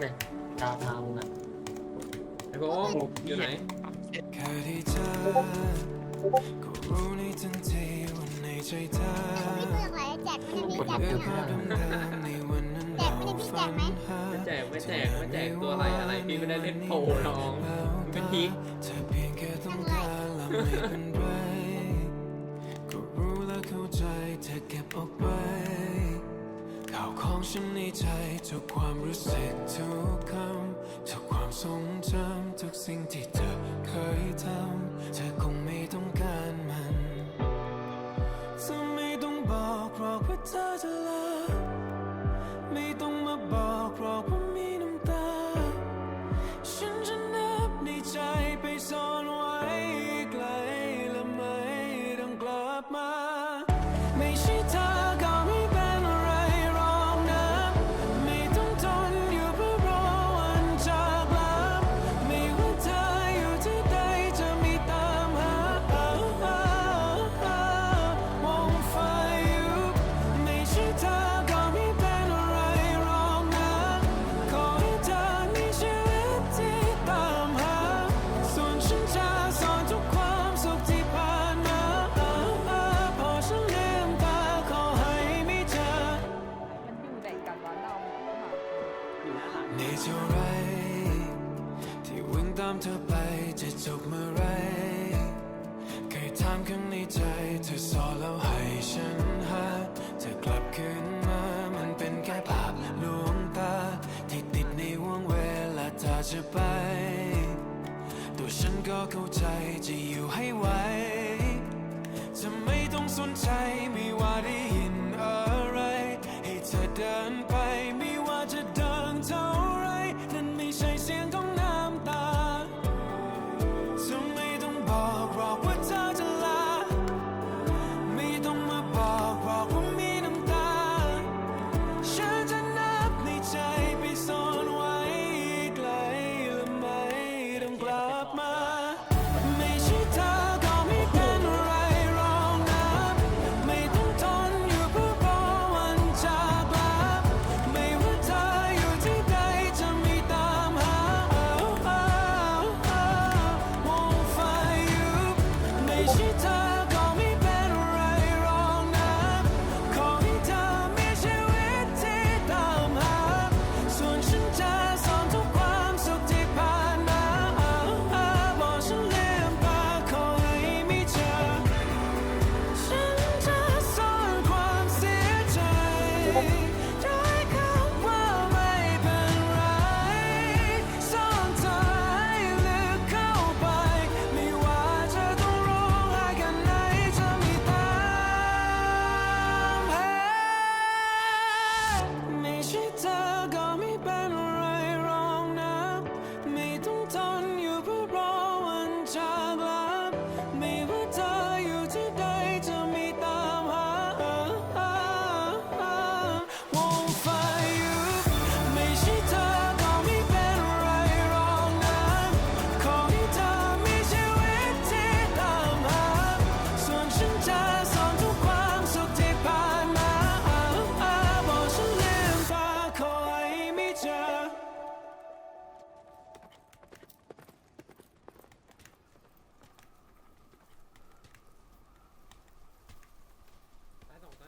เลยดาวเทาน่ะไอ้โบงอยู่ไหนแค่ได้เจอก็รู้ในทันทีว่าในใจเธอพี่เพื่อนไหนแจกไม่ได้พี่แจกเรื่ไม่องได้ราวเดิมๆในวันนั้นแจกไม่ได้พี่แจกไหมไม่แจกไม่แจกไม่แจกตัวอะไรอะไรพี่ไม่ได้เล่นโปรน้องเป็นพีคเธอเพียงแค่ต้องการและไม่เป็นไรก็รู้และเข้าใจเธอเก็บเอาไว้ ข่าวของฉันในใจทุกความรู้สึกทุกคำทุกความทรงจำทุกสิ่งที่เธอเคยทำเธอคงไม่ต้องการมันเธอไม่ต้องบอกหรอกว่าเธอจะ ในเท่าไร ที่วิ่งตามเธอไปจะจบเมื่อไร เคยถามข้างในใจเธอสอแล้วให้ฉันหาเธอกลับคืนมามันเป็นแค่ภาพลวงตา ที่ติดในวงเวลาเธอจะไป ตัวฉันก็เข้าใจจะอยู่ให้ไหวจะไม่ต้องสนใจไม่ว่าดี